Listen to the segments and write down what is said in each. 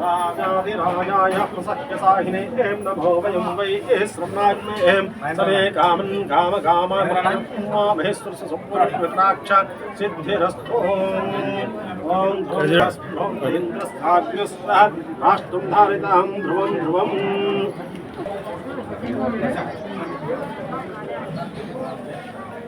राजाधिराजाय प्रसह्यसाहिने एँ नभो वयं वै ये श्रवणाग्ने सवे कामन् काम कामामहेश्वरस्य सम्पूर्णविनाक्ष सिद्धिरस्तु ॐ इन्द्रस्थाग्निस्तात् राष्ट्रं धारितां ध्रुवं ध्रुवम् Thank you.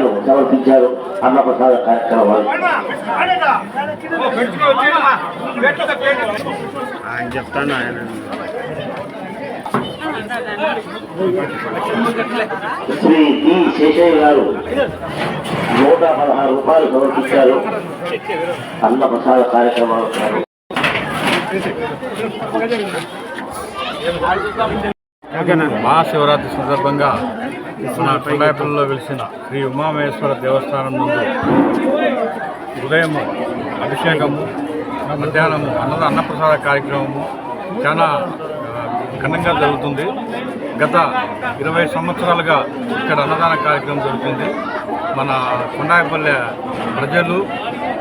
రూపాయలు సమర్పించారు అన్నప్రసాద కార్యక్రమాలు ఆయన చెప్తాను ఆయన శ్రీ టి శేషయ్య గారు నూట పదహారు రూపాయలు సమర్పించారు అన్నప్రసాద కార్యక్రమాలు మహాశివరాత్రి సందర్భంగా కొండాయపల్లిలో వెలిసిన శ్రీ ఉమామహేశ్వర దేవస్థానం నుండి ఉదయం అభిషేకము మధ్యాహ్నము అన్నద అన్నప్రసాద కార్యక్రమము చాలా ఘనంగా జరుగుతుంది. గత ఇరవై సంవత్సరాలుగా ఇక్కడ అన్నదాన కార్యక్రమం జరుగుతుంది. మన కొండాయపల్లె ప్రజలు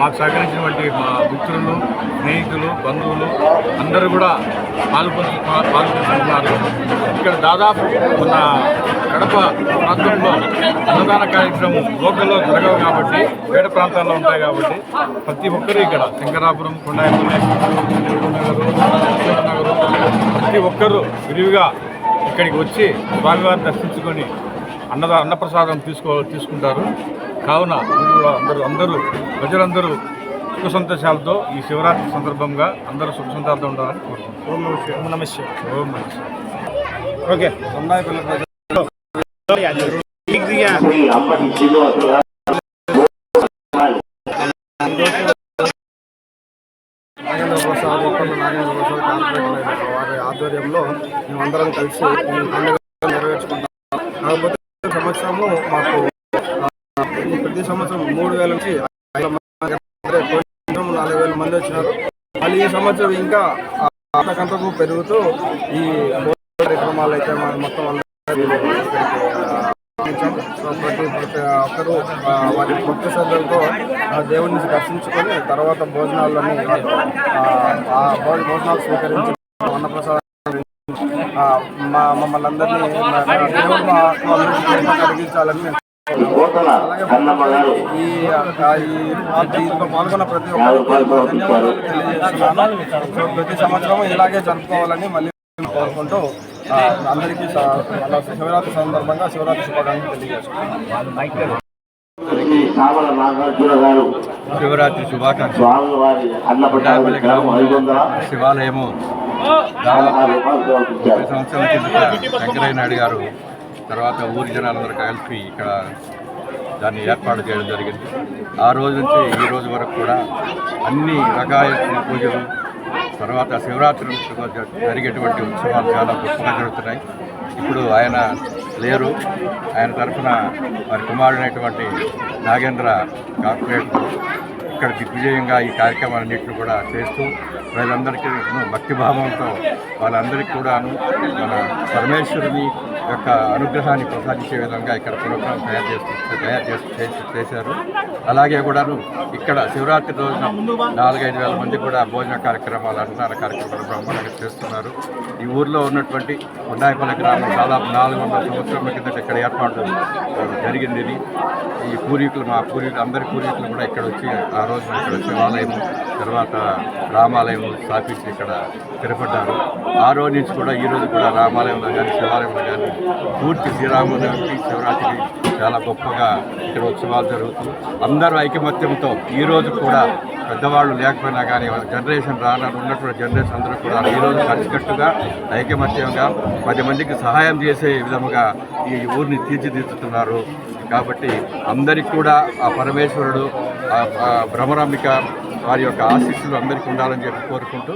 మాకు సహకరించినటువంటి మా మిత్రులు స్నేహితులు బంధువులు అందరూ కూడా పాల్గొంటు పాల్గొంటున్నారు ఇక్కడ దాదాపు మన కడప ప్రాంతంలో అన్నదాన కార్యక్రమం లోకల్లో జరగవు కాబట్టి వేడ ప్రాంతాల్లో ఉంటాయి కాబట్టి ప్రతి ఒక్కరూ ఇక్కడ శంకరాపురం కొండాయపల్లి ప్రతి ఒక్కరూ విరివిగా ఇక్కడికి వచ్చి స్వామివారిని దర్శించుకొని అన్నదా అన్నప్రసాదం తీసుకో తీసుకుంటారు. కావున మీరు కూడా అందరూ అందరూ ప్రజలందరూ సుఖ సంతోషాలతో ఈ శివరాత్రి సందర్భంగా అందరూ సుఖ సంతోషాలతో ఉండాలని కోరుకుంటున్నాను. ఓకే నాగేంద్ర ప్రసాద్ ఉప్పన్న నాగేంద్ర ప్రసాద్ కార్పొరేటర్ వారి ఆధ్వర్యంలో మేమందరం కలిసి పండుగ నెరవేర్చుకుంటాం కాకపోతే సంవత్సరము మాకు ప్రతి సంవత్సరం మూడు వేల నుంచి నాలుగు వేల మంది వచ్చినారు. మళ్ళీ ఈ సంవత్సరం ఇంకా ఆ, అంతకంతకు పెరుగుతూ ఈ కార్యక్రమాలు అయితే మన మొత్తం ప్రతి ప్రతి ఒక్కరూ వారి భక్తి శ్రద్ధలతో ఆ దేవుడిని దర్శించుకొని తర్వాత భోజనాలని ఆ, భోజనాలు స్వీకరించి అన్నప్రసాదం మా మమ్మల్ని అందరినీ కలిగించాలని ఈ దీంట్లో పాల్గొన్న ప్రతి సో సంవత్సరం ఇలాగే జరుపుకోవాలని మళ్ళీ కోరుకుంటూ అందరికీ శివరాత్రి సందర్భంగా శివరాత్రి శుభాకాంక్షలు తెలియజేస్తున్నాను శివరాత్రి శుభాకాంక్షలు. వందల శివాలయము వెంకయ్య నాయుడు గారు తర్వాత ఊరి జనాలందరూ కలిపి ఇక్కడ దాన్ని ఏర్పాటు చేయడం జరిగింది. ఆ రోజు నుంచి ఈ రోజు వరకు కూడా అన్ని రకాల పూజలు తర్వాత శివరాత్రి జరిగేటువంటి ఉత్సవాలు చాలా గొప్పగా జరుగుతున్నాయి. ఇప్పుడు ఆయన లేరు. ఆయన తరఫున వారి కుమారుడైనటువంటి నాగేంద్ర కార్పొరేట్ ఇక్కడ దిగ్విజయంగా ఈ కార్యక్రమాలన్నింటినీ కూడా చేస్తూ ప్రజలందరికీ భక్తిభావంతో వాళ్ళందరికీ కూడాను మన పరమేశ్వరుని యొక్క అనుగ్రహాన్ని ప్రసాదించే విధంగా ఇక్కడ ప్రోగ్రాం తయారు చేస్తూ తయారు చేసి చేశారు. అలాగే కూడాను ఇక్కడ శివరాత్రి రోజున నాలుగైదు వేల మంది కూడా భోజన కార్యక్రమాలు అన్నదాన కార్యక్రమాలు బ్రహ్మాండంగా చేస్తున్నారు. ఈ ఊర్లో ఉన్నటువంటి ఉన్నాయపల్లి గ్రామం దాదాపు నాలుగు వందల సంవత్సరాల కిందట ఇక్కడ ఏర్పాటు జరిగింది ఇది. ఈ పూర్వీకులు మా పూర్వీకులు అందరి పూర్వీకులు కూడా ఇక్కడ వచ్చి ఆ రోజున ఇక్కడ శివాలయం తర్వాత రామాలయం స్థాపించి ఇక్కడ స్థిరపడ్డారు. ఆ రోజు నుంచి కూడా ఈ రోజు కూడా రామాలయంలో కానీ శివాలయంలో కానీ పూర్తి శ్రీరామనవమికి శివరాత్రికి చాలా గొప్పగా ఇక్కడ ఉత్సవాలు జరుగుతూ అందరూ ఐకమత్యంతో ఈ రోజు కూడా పెద్దవాళ్ళు లేకపోయినా కానీ జనరేషన్ రాన ఉన్నటువంటి జనరేషన్ అందరూ కూడా ఈ రోజు కలిసికట్టుగా ఐకమత్యంగా పది మందికి సహాయం చేసే విధముగా ఈ ఊరిని తీర్చిదిద్దుతున్నారు. కాబట్టి అందరికి కూడా ఆ పరమేశ్వరుడు భ్రమరంబిక భ్రమరాంబిక వారి యొక్క ఆశీస్సులు అందరికీ ఉండాలని చెప్పి కోరుకుంటూ.